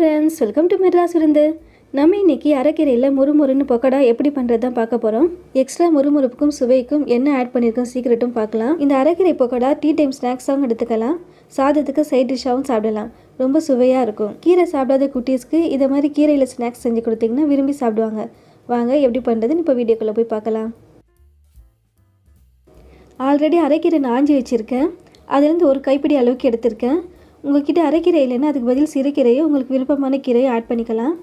Friends welcome to Madras விருந்து நம்ம இன்னைக்கு அரைக்கீரையில் முறுமுறுன்னு பொக்கடா எப்படி பண்ணுறது தான் பார்க்க போகிறோம் எக்ஸ்ட்ரா முறுமுறுப்புக்கும் சுவைக்கும் என்ன ஆட் பண்ணியிருக்கோம் சீக்கிரட்டும் பார்க்கலாம். இந்த அரைக்கீரை பொக்கடா டீ டைம் ஸ்நாக்ஸாகவும் எடுத்துக்கலாம். சாதத்துக்கு சைட் டிஷ்ஷாகவும் சாப்பிடலாம். ரொம்ப சுவையாக இருக்கும். கீரை சாப்பிடாத குட்டீஸ்க்கு இதை மாதிரி கீரையில் ஸ்நாக்ஸ் செஞ்சு கொடுத்தீங்கன்னா விரும்பி சாப்பிடுவாங்க. வாங்க எப்படி பண்ணுறதுன்னு இப்போ வீடியோக்குள்ளே போய் பார்க்கலாம். ஆல்ரெடி அரைக்கீரை நான் ஆஞ்சி வச்சுருக்கேன். அதுலேருந்து ஒரு கைப்பிடி அளவுக்கு எடுத்திருக்கேன். உங்கள்கிட்ட அரைக்கீரை இல்லைன்னா அதுக்கு பதில் சிறுகீரையோ உங்களுக்கு விருப்பமான கீரையை ஆட் பண்ணிக்கலாம்.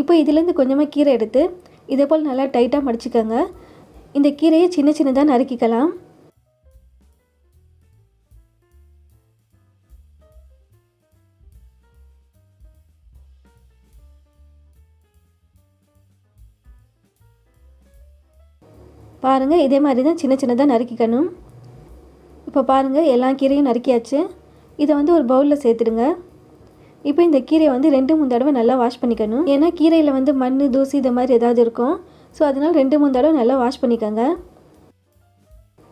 இப்போ இதுலேருந்து கொஞ்சமாக கீரை எடுத்து இதே போல் நல்லா டைட்டாக மடிச்சுக்கோங்க. இந்த கீரையை சின்ன சின்னதாக நறுக்கிக்கலாம். பாருங்கள் இதே மாதிரி தான் சின்ன சின்னதாக நறுக்கிக்கணும். இப்போ பாருங்கள் எல்லா கீரையும் நறுக்கியாச்சு. இதை வந்து ஒரு பவுலில் சேர்த்துடுங்க. இப்போ இந்த கீரையை வந்து ரெண்டு மூணு தடவை நல்லா வாஷ் பண்ணிக்கணும். ஏன்னா கீரையில் வந்து மண் தூசி இது மாதிரி ஏதாவது இருக்கும். ஸோ அதனால் ரெண்டு மூணு தடவை நல்லா வாஷ் பண்ணிக்கோங்க.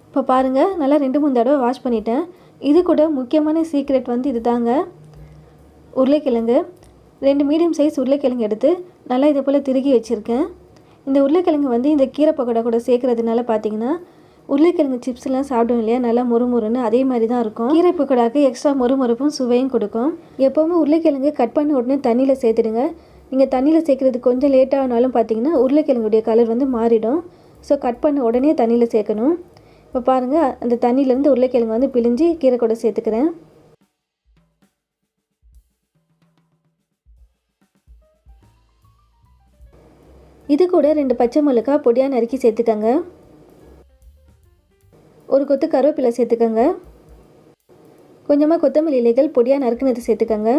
இப்போ பாருங்கள் நல்லா ரெண்டு மூணு தடவை வாஷ் பண்ணிட்டேன். இது கூட முக்கியமான சீக்ரெட் வந்து இது தாங்க உருளைக்கிழங்கு. ரெண்டு மீடியம் சைஸ் உருளைக்கிழங்கு எடுத்து நல்லா இதை போல் திருகி வச்சுருக்கேன். இந்த உருளைக்கிழங்கு வந்து இந்த கீரை பக்கோடா கூட சேர்க்கறதுனால பார்த்தீங்கன்னா உருளைக்கிழங்கு சிப்ஸ்லாம் சாப்பிடுவோம் இல்லையா? நல்லா மொறுமொறுன்னு அதே மாதிரி தான் இருக்கும். கீரை பக்கோடாக்கு எக்ஸ்ட்ரா மொறுமொறுப்பும் சுவையும் கொடுக்கும். எப்போவுமே உருளைக்கிழங்கு கட் பண்ண உடனே தண்ணியில் சேர்த்துடுங்க. நீங்கள் தண்ணியில் சேர்க்குறது கொஞ்சம் லேட்டாகனாலும் பார்த்தீங்கன்னா உருளைக்கிழங்குடைய கலர் வந்து மாறிடும். ஸோ கட் பண்ண உடனே தண்ணியில் சேர்க்கணும். இப்போ பாருங்கள் அந்த தண்ணியிலேருந்து உருளைக்கிழங்கு வந்து பிழிஞ்சு கீரை கூட சேர்த்துக்கிறேன். இது கூட ரெண்டு பச்சை மிளகாய் பொடியாக நறுக்கி சேர்த்துக்கங்க. ஒரு கொத்து கருவேப்பிலை சேர்த்துக்கோங்க. கொஞ்சமாக கொத்தமல்லி இலைகள் பொடியாக நறுக்குனது சேர்த்துக்கோங்க.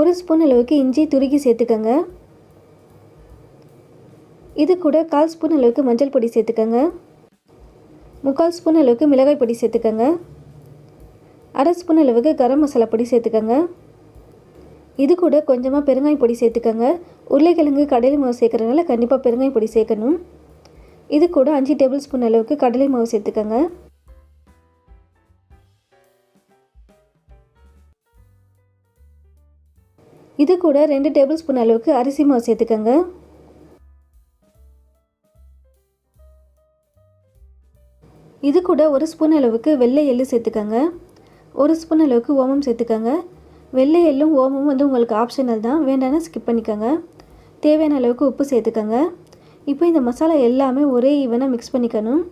ஒரு ஸ்பூன் அளவுக்கு இஞ்சி துருக்கி சேர்த்துக்கோங்க. இது கூட கால் ஸ்பூன் அளவுக்கு மஞ்சள் பொடி சேர்த்துக்கோங்க. முக்கால் ஸ்பூன் அளவுக்கு மிளகாய் பொடி சேர்த்துக்கோங்க. அரை ஸ்பூன் அளவுக்கு கரம் மசாலா பொடி சேர்த்துக்கோங்க. இது கூட கொஞ்சமாக பெருங்காய பொடி சேர்த்துக்கோங்க. உருளைக்கிழங்கு கடையில் மாவு சேர்க்குறதுனால கண்டிப்பாக பெருங்காய பொடி சேர்க்கணும். இது கூட அஞ்சு டேபிள் ஸ்பூன் அளவுக்கு கடலை மாவு சேர்த்துக்கோங்க. இது கூட ரெண்டு டேபிள் ஸ்பூன் அளவுக்கு அரிசி மாவு சேர்த்துக்கோங்க. இது கூட ஒரு ஸ்பூன் அளவுக்கு வெள்ளை எள்ளு சேர்த்துக்கோங்க. ஒரு ஸ்பூன் அளவுக்கு ஓமம் சேர்த்துக்கோங்க. வெள்ளை எள்ளும் ஓமமும் வந்து உங்களுக்கு ஆப்ஷனல் தான். வேண்டாம்னா ஸ்கிப் பண்ணிக்கோங்க. தேவையான அளவுக்கு உப்பு சேர்த்துக்கோங்க. இப்போ இந்த மசாலா எல்லாமே ஒரே ஈவனாக மிக்ஸ் பண்ணிக்கணும்.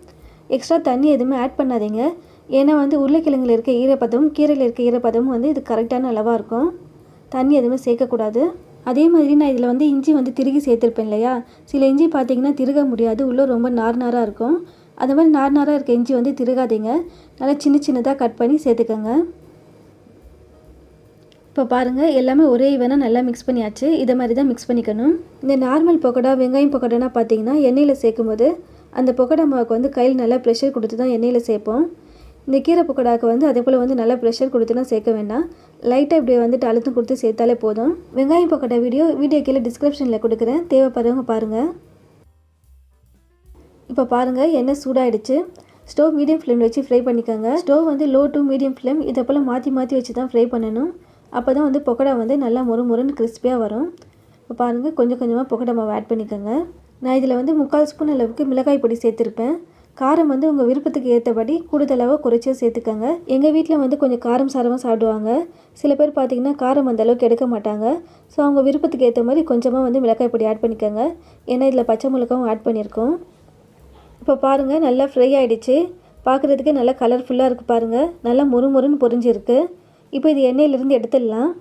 எக்ஸ்ட்ரா தண்ணி எதுவுமே ஆட் பண்ணாதீங்க. ஏன்னா வந்து உருளைக்கிழங்குல இருக்க ஈரப்பதமும் கீரையில் இருக்க ஈரப்பதமும் வந்து இது கரெக்டான அளவாக இருக்கும். தண்ணி எதுவுமே சேர்க்கக்கூடாது. அதே மாதிரி நான் இதில் வந்து இஞ்சி வந்து திருகி சேர்த்துருப்பேன் இல்லையா? சில இஞ்சி பார்த்தீங்கன்னா திருக முடியாது. உள்ளே ரொம்ப நார் நாராக இருக்கும். அது மாதிரி நார் நாராக இருக்க இஞ்சி வந்து திருகாதீங்க. நல்லா சின்ன சின்னதாக கட் பண்ணி சேர்த்துக்கோங்க. இப்போ பாருங்கள் எல்லாமே ஒரே ஈவனாக நல்லா மிக்ஸ் பண்ணியாச்சு. இதை மாதிரி தான் மிக்ஸ் பண்ணிக்கணும். இந்த நார்மல் பக்கோடா வெங்காயம் பக்கோடானா பார்த்தீங்கன்னா எண்ணெயில் சேர்க்கும் போது அந்த பக்கோடா மாவுக்கு வந்து கையில் நல்லா ப்ரெஷர் கொடுத்து தான் எண்ணெயில் சேர்ப்போம். இந்த கீரை பக்கோடாவுக்கு வந்து அதே போல் வந்து நல்லா ப்ரெஷர் கொடுத்துலாம் சேர்க்க வேண்டாம். லைட்டாக இப்படி வந்துட்டு அழுத்தம் கொடுத்து சேர்த்தாலே போதும். வெங்காயம் பக்கோடா வீடியோ வீடியோ கீழே டிஸ்கிரிப்ஷனில் கொடுக்குறேன். தேவைப்படுறவங்க பாருங்கள் இப்போ பாருங்கள் எண்ணெய் சூடாகிடுச்சு ஸ்டவ் மீடியம் ஃப்ளேமில் வச்சு ஃப்ரை பண்ணிக்கோங்க. ஸ்டவ் வந்து லோ டு மீடியம் ஃப்ளேம் இதை போல் மாற்றி மாற்றி வச்சு தான் ஃப்ரை பண்ணணும். அப்போ தான் வந்து பொக்கடா வந்து நல்லா மொறு முறுன்னு கிறிஸ்பியாக வரும். இப்போ பாருங்கள் கொஞ்சம் கொஞ்சமாக பொக்கடா மாவு ஆட் பண்ணிக்கோங்க. நான் இதில் வந்து முக்கால் ஸ்பூன் அளவுக்கு மிளகாய் பொடி சேர்த்துருப்பேன். காரம் வந்து உங்கள் விருப்பத்துக்கு ஏற்றபடி கூடுதலாக குறைச்சோ சேர்த்துக்கோங்க. எங்கள் வீட்டில் வந்து கொஞ்சம் காரம் சாரமாக சாப்பிடுவாங்க. சில பேர் பார்த்திங்கன்னா காரம் அந்த அளவுக்கு எடுக்க மாட்டாங்க. ஸோ அவங்க விருப்பத்துக்கு ஏற்ற மாதிரி கொஞ்சமாக வந்து மிளகாய் பொடி ஆட் பண்ணிக்கோங்க. ஏன்னா இதில் பச்சை மிளகாவும் ஆட் பண்ணியிருக்கோம் இப்போ பாருங்கள் நல்லா ஃப்ரை ஆகிடுச்சு பார்க்குறதுக்கு நல்லா கலர்ஃபுல்லாக இருக்குது பாருங்கள் நல்லா மொறு மொறுன்னு பொரிஞ்சிருக்கு. இப்போ இது எண்ணெயிலேருந்து எடுத்துடலாம்.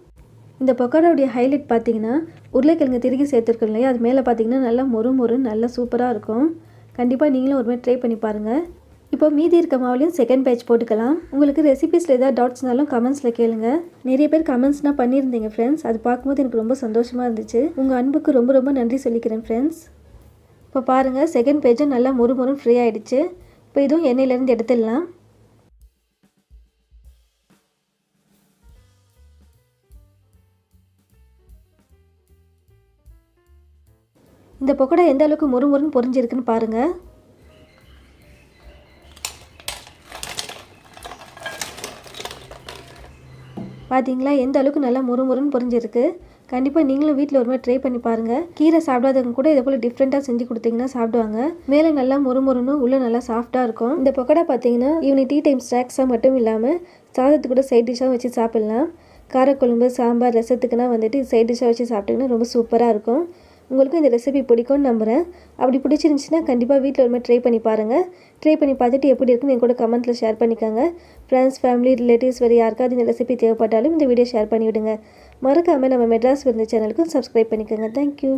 இந்த பக்கோடாவுடைய ஹைலைட் பார்த்தீங்கன்னா உருளைக்கிழங்கு திருகி சேர்த்துருக்கோம் இல்லையா? அது மேலே பார்த்தீங்கன்னா நல்லா மொறு மொறு நல்லா சூப்பராக இருக்கும். கண்டிப்பாக நீங்களும் ஒரு மாதிரி ட்ரை பண்ணி பாருங்கள் இப்போ மீதி இருக்க மாவுலையும் செகண்ட் பேட்ச் போட்டுக்கலாம். உங்களுக்கு ரெசிபீஸில் ஏதாவது டவுட்ஸ்னாலும் கமெண்ட்ஸில் கேளுங்க. நிறைய பேர் கமெண்ட்ஸ்னால் பண்ணியிருந்தீங்க ஃப்ரெண்ட்ஸ் அது பார்க்கும்போது எனக்கு ரொம்ப சந்தோஷமாக இருந்துச்சு. உங்கள் அன்புக்கு ரொம்ப ரொம்ப நன்றி சொல்லிக்கிறேன் ஃப்ரெண்ட்ஸ் இப்போ பாருங்கள் செகண்ட் பேஜும் நல்லா மொறு மொறுன்னு ஃப்ரீ ஆகிடுச்சு இப்போ இதுவும் எண்ணெயிலேருந்து எடுத்துடலாம். இந்த பக்கோடா எந்த அளவுக்கு மொறு மொறுன்னு பாருங்கள் பார்த்தீங்களா எந்த அளவுக்கு நல்லா முறுமுறுன்னு பொரிஞ்சிருக்கு. கண்டிப்பாக நீங்களும் வீட்டில் ஒரு மாதிரி ட்ரை பண்ணி பாருங்கள் கீரை சாப்பிடாதவங்க கூட இதை போல் டிஃப்ரெண்ட்டாக செஞ்சு கொடுத்தீங்கன்னா சாப்பிடுவாங்க. மேலே நல்லா முறுமுறுன்னு உள்ளே நல்லா சாஃப்ட்டாக இருக்கும். இந்த பக்கோடா பார்த்தீங்கன்னா ஈவினிங் டீ டைம் ஸ்நாக்ஸாக மட்டும் இல்லாமல் சாதத்துக்கு கூட சைட் டிஷ்ஷாக வச்சு சாப்பிட்லாம். காரக்குழம்பு சாம்பார் ரசத்துக்குனா வந்துட்டு சைட் டிஷ்ஷாக வச்சு சாப்பிட்டிங்கன்னா ரொம்ப சூப்பராக இருக்கும். உங்களுக்கும் இந்த ரெசிபி பிடிக்கும்னு நம்புகிறேன் அப்படி பிடிச்சிருந்துச்சின்னா கண்டிப்பாக வீட்டில் ஒரு மாதிரி ட்ரை பண்ணி பாருங்கள் ட்ரை பண்ணி பார்த்துட்டு எப்படி இருக்குன்னு என் கூட கமெண்ட்டில் ஷேர் பண்ணிக்கோங்க. ஃப்ரெண்ட்ஸ் ஃபேமிலி ரிலேட்டிவ்ஸ் வேறு யாருக்காவது இந்த ரெசிபி தேவைப்பட்டாலும் இந்த வீடியோ ஷேர் பண்ணிவிடுங்க. மறக்காமல் நம்ம மெட்ராஸ் விருந்த சேனலுக்கும் சப்ஸ்கிரைப் பண்ணிக்கோங்க. Thank you